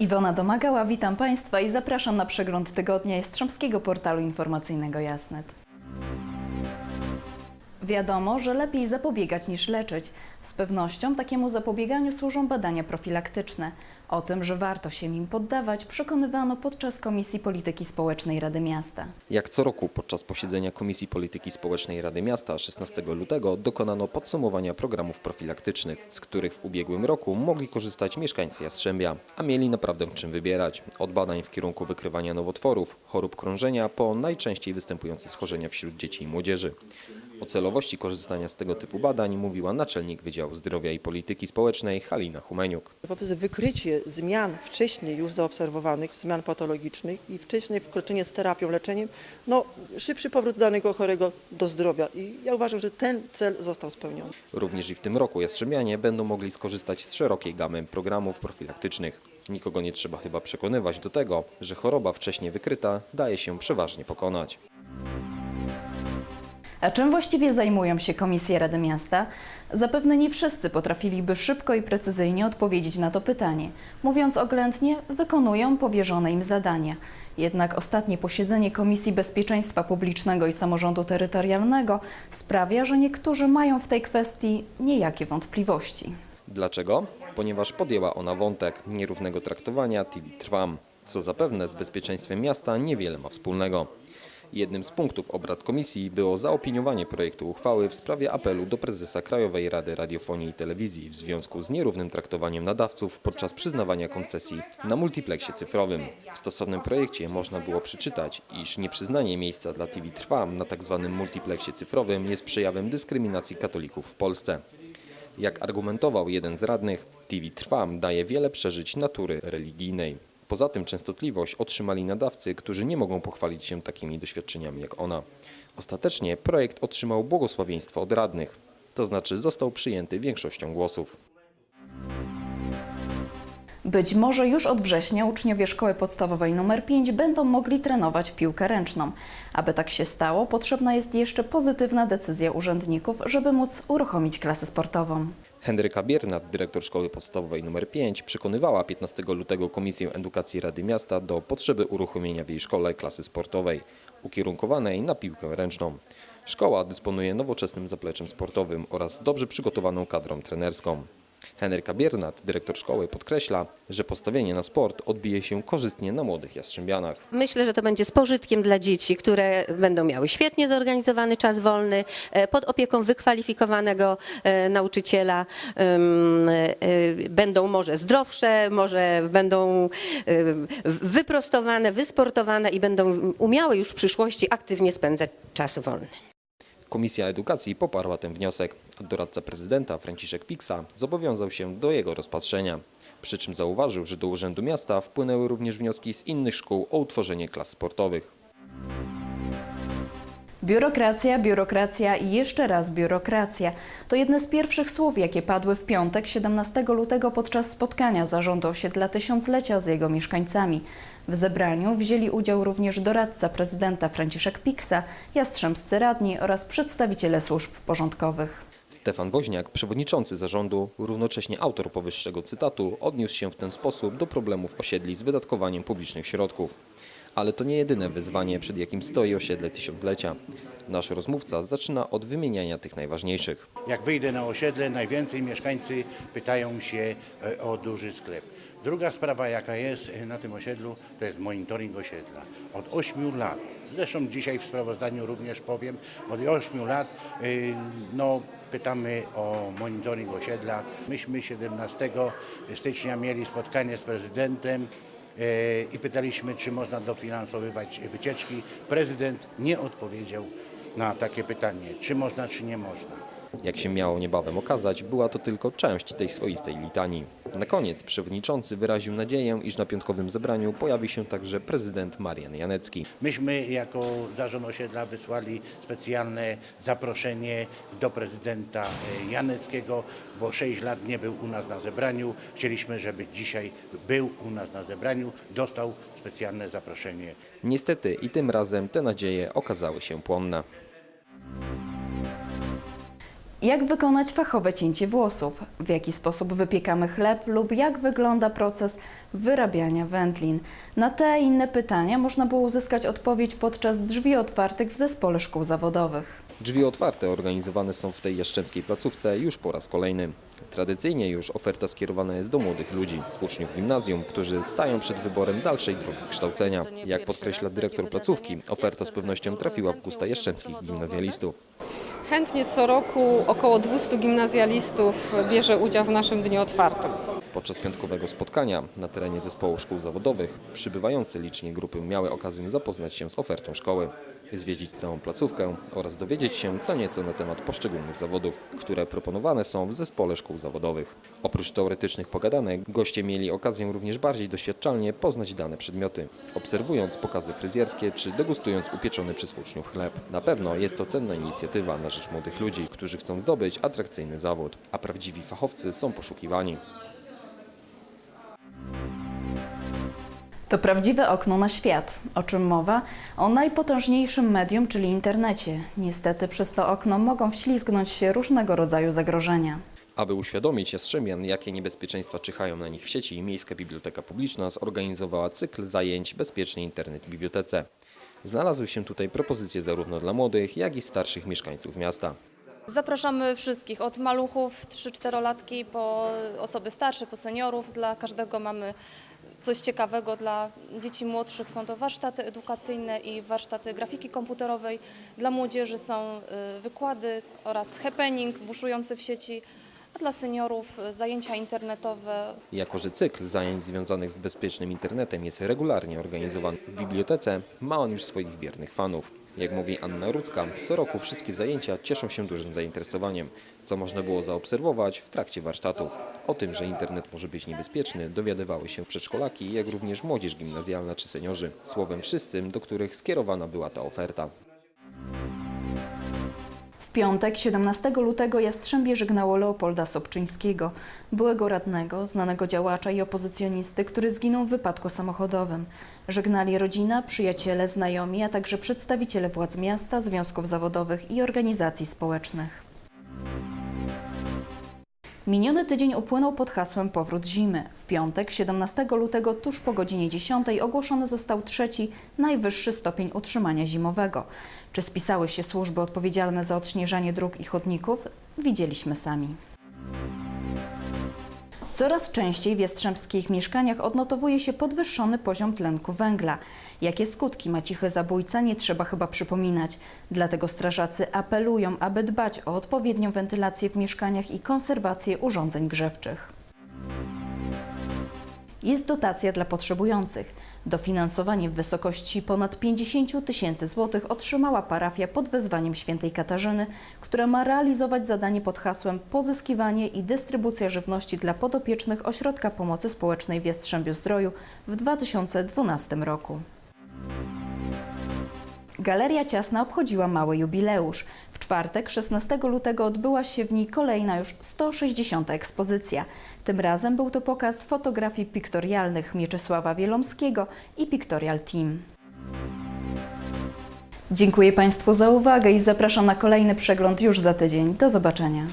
Iwona Domagała, witam Państwa i zapraszam na przegląd tygodnia Jastrzębskiego Portalu Informacyjnego Jasnet. Wiadomo, że lepiej zapobiegać niż leczyć. Z pewnością takiemu zapobieganiu służą badania profilaktyczne. O tym, że warto się im poddawać, przekonywano podczas Komisji Polityki Społecznej Rady Miasta. Jak co roku podczas posiedzenia Komisji Polityki Społecznej Rady Miasta 16 lutego dokonano podsumowania programów profilaktycznych, z których w ubiegłym roku mogli korzystać mieszkańcy Jastrzębia, a mieli naprawdę czym wybierać. Od badań w kierunku wykrywania nowotworów, chorób krążenia po najczęściej występujące schorzenia wśród dzieci i młodzieży. O celowości korzystania z tego typu badań mówiła naczelnik Wydziału Zdrowia i Polityki Społecznej Halina Humeniuk. Poprzez wykrycie zmian wcześniej już zaobserwowanych, zmian patologicznych i wcześniej wkroczenie z terapią, leczeniem, no szybszy powrót danego chorego do zdrowia. I ja uważam, że ten cel został spełniony. Również i w tym roku Jastrzębianie będą mogli skorzystać z szerokiej gamy programów profilaktycznych. Nikogo nie trzeba chyba przekonywać do tego, że choroba wcześniej wykryta daje się przeważnie pokonać. A czym właściwie zajmują się komisje Rady Miasta? Zapewne nie wszyscy potrafiliby szybko i precyzyjnie odpowiedzieć na to pytanie. Mówiąc oględnie, wykonują powierzone im zadania. Jednak ostatnie posiedzenie Komisji Bezpieczeństwa Publicznego i Samorządu Terytorialnego sprawia, że niektórzy mają w tej kwestii niejakie wątpliwości. Dlaczego? Ponieważ podjęła ona wątek nierównego traktowania TV Trwam, co zapewne z bezpieczeństwem miasta niewiele ma wspólnego. Jednym z punktów obrad komisji było zaopiniowanie projektu uchwały w sprawie apelu do prezesa Krajowej Rady Radiofonii i Telewizji w związku z nierównym traktowaniem nadawców podczas przyznawania koncesji na multipleksie cyfrowym. W stosownym projekcie można było przeczytać, iż nieprzyznanie miejsca dla TV Trwam na tzw. multipleksie cyfrowym jest przejawem dyskryminacji katolików w Polsce. Jak argumentował jeden z radnych, TV Trwam daje wiele przeżyć natury religijnej. Poza tym częstotliwość otrzymali nadawcy, którzy nie mogą pochwalić się takimi doświadczeniami jak ona. Ostatecznie projekt otrzymał błogosławieństwo od radnych, to znaczy został przyjęty większością głosów. Być może już od września uczniowie szkoły podstawowej nr 5 będą mogli trenować piłkę ręczną. Aby tak się stało, potrzebna jest jeszcze pozytywna decyzja urzędników, żeby móc uruchomić klasę sportową. Henryka Biernat, dyrektor szkoły podstawowej nr 5, przekonywała 15 lutego Komisję Edukacji Rady Miasta do potrzeby uruchomienia w jej szkole klasy sportowej, ukierunkowanej na piłkę ręczną. Szkoła dysponuje nowoczesnym zapleczem sportowym oraz dobrze przygotowaną kadrą trenerską. Henryka Biernat, dyrektor szkoły, podkreśla, że postawienie na sport odbije się korzystnie na młodych jastrzębianach. Myślę, że to będzie z pożytkiem dla dzieci, które będą miały świetnie zorganizowany czas wolny, e, pod opieką wykwalifikowanego e, nauczyciela. E, Będą może zdrowsze, może będą wyprostowane, wysportowane i będą umiały już w przyszłości aktywnie spędzać czas wolny. Komisja Edukacji poparła ten wniosek, doradca prezydenta Franciszek Piksa zobowiązał się do jego rozpatrzenia. Przy czym zauważył, że do Urzędu Miasta wpłynęły również wnioski z innych szkół o utworzenie klas sportowych. Biurokracja, biurokracja i jeszcze raz biurokracja. To jedne z pierwszych słów, jakie padły w piątek 17 lutego podczas spotkania zarządu osiedla Tysiąclecia z jego mieszkańcami. W zebraniu wzięli udział również doradca prezydenta Franciszek Piksa, jastrzębscy radni oraz przedstawiciele służb porządkowych. Stefan Woźniak, przewodniczący zarządu, równocześnie autor powyższego cytatu, odniósł się w ten sposób do problemów osiedli z wydatkowaniem publicznych środków. Ale to nie jedyne wyzwanie, przed jakim stoi osiedle tysiąclecia. Nasz rozmówca zaczyna od wymieniania tych najważniejszych. Jak wyjdę na osiedle, najwięcej mieszkańcy pytają się e, o duży sklep. Druga sprawa, jaka jest e, na tym osiedlu, to jest monitoring osiedla. Od 8 lat, zresztą dzisiaj w sprawozdaniu również powiem, od 8 lat y, no, pytamy o monitoring osiedla. Myśmy 17 stycznia mieli spotkanie z prezydentem e, i pytaliśmy, czy można dofinansowywać wycieczki. Prezydent nie odpowiedział na takie pytanie, czy można, czy nie można. Jak się miało niebawem okazać, była to tylko część tej swoistej litanii. Na koniec przewodniczący wyraził nadzieję, iż na piątkowym zebraniu pojawi się także prezydent Marian Janecki. Myśmy jako zarząd osiedla wysłali specjalne zaproszenie do prezydenta e, Janeckiego, bo 6 lat nie był u nas na zebraniu. Chcieliśmy, żeby dzisiaj był u nas na zebraniu, dostał specjalne zaproszenie. Niestety i tym razem te nadzieje okazały się płonne. Jak wykonać fachowe cięcie włosów? W jaki sposób wypiekamy chleb lub jak wygląda proces wyrabiania wędlin? Na te i inne pytania można było uzyskać odpowiedź podczas drzwi otwartych w Zespole Szkół Zawodowych. Drzwi otwarte organizowane są w tej jaszczębskiej placówce już po raz kolejny. Tradycyjnie już oferta skierowana jest do młodych ludzi, uczniów gimnazjum, którzy stają przed wyborem dalszej drogi kształcenia. Jak podkreśla dyrektor placówki, oferta z pewnością trafiła w gusta jaszczębskich gimnazjalistów. Chętnie co roku około 200 gimnazjalistów bierze udział w naszym dniu otwartym. Podczas piątkowego spotkania na terenie zespołu szkół zawodowych przybywające licznie grupy miały okazję zapoznać się z ofertą szkoły, zwiedzić całą placówkę oraz dowiedzieć się co nieco na temat poszczególnych zawodów, które proponowane są w zespole szkół zawodowych. Oprócz teoretycznych pogadanek, goście mieli okazję również bardziej doświadczalnie poznać dane przedmioty, obserwując pokazy fryzjerskie czy degustując upieczony przez uczniów chleb. Na pewno jest to cenna inicjatywa na rzecz młodych ludzi, którzy chcą zdobyć atrakcyjny zawód, a prawdziwi fachowcy są poszukiwani. To prawdziwe okno na świat. O czym mowa? O najpotężniejszym medium, czyli internecie. Niestety przez to okno mogą wślizgnąć się różnego rodzaju zagrożenia. Aby uświadomić Jastrzębian, jakie niebezpieczeństwa czyhają na nich w sieci, Miejska Biblioteka Publiczna zorganizowała cykl zajęć Bezpieczny Internet w Bibliotece. Znalazły się tutaj propozycje zarówno dla młodych, jak i starszych mieszkańców miasta. Zapraszamy wszystkich, od maluchów 3-4-latki po osoby starsze, po seniorów. Dla każdego mamy coś ciekawego. Dla dzieci młodszych są to warsztaty edukacyjne i warsztaty grafiki komputerowej. Dla młodzieży są y, wykłady oraz happening buszujący w sieci. Dla seniorów y, zajęcia internetowe, Jako, że cykl zajęć związanych z bezpiecznym internetem jest regularnie organizowany w bibliotece, ma on już swoich wiernych fanów. Jak mówi Anna Rudzka, co roku wszystkie zajęcia cieszą się dużym zainteresowaniem, co można było zaobserwować w trakcie warsztatów. O tym, że internet może być niebezpieczny, dowiadywały się przedszkolaki, jak również młodzież gimnazjalna czy seniorzy. Słowem wszyscy, do których skierowana była ta oferta. W piątek, 17 lutego, Jastrzębie żegnało Leopolda Sobczyńskiego, byłego radnego, znanego działacza i opozycjonisty, który zginął w wypadku samochodowym. Żegnali rodzina, przyjaciele, znajomi, a także przedstawiciele władz miasta, związków zawodowych i organizacji społecznych. Miniony tydzień upłynął pod hasłem Powrót zimy. W piątek, 17 lutego, tuż po godzinie 10 ogłoszony został trzeci, najwyższy stopień utrzymania zimowego. Czy spisały się służby odpowiedzialne za odśnieżanie dróg i chodników? Widzieliśmy sami. Coraz częściej w jastrzębskich mieszkaniach odnotowuje się podwyższony poziom tlenku węgla. Jakie skutki ma cichy zabójca, nie trzeba chyba przypominać. Dlatego strażacy apelują, aby dbać o odpowiednią wentylację w mieszkaniach i konserwację urządzeń grzewczych. Jest dotacja dla potrzebujących. Dofinansowanie w wysokości ponad 50 tysięcy złotych otrzymała parafia pod wezwaniem świętej Katarzyny, która ma realizować zadanie pod hasłem Pozyskiwanie i dystrybucja żywności dla podopiecznych Ośrodka Pomocy Społecznej w Jastrzębiu Zdroju w 2012 roku. Galeria Ciasna obchodziła mały jubileusz. Czwartek, 16 lutego, odbyła się w niej kolejna już 160. ekspozycja. Tym razem był to pokaz fotografii piktorialnych Mieczysława Wielomskiego i Pictorial Team. Dziękuję Państwu za uwagę i zapraszam na kolejny przegląd już za tydzień. Do zobaczenia.